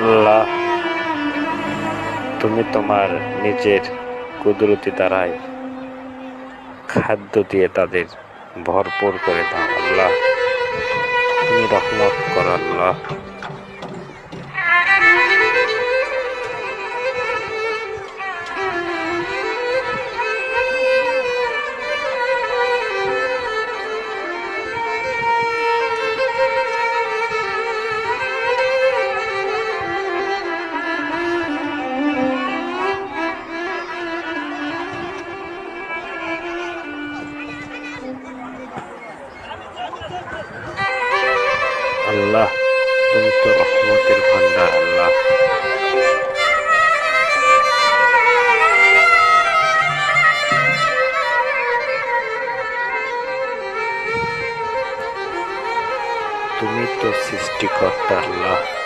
আল্লাহ, তুমি তোমার নিজের কুদরতি দ্বারাই খাদ্য দিয়ে তাদের ভরপুর করে দাও, আল্লাহ। তুমি রহমত করো, আল্লাহ। আল্লাহ তুমি তো রহমতের ভান্ডার আল্লাহ। তুমি তো সৃষ্টিকর্তা আল্লাহ।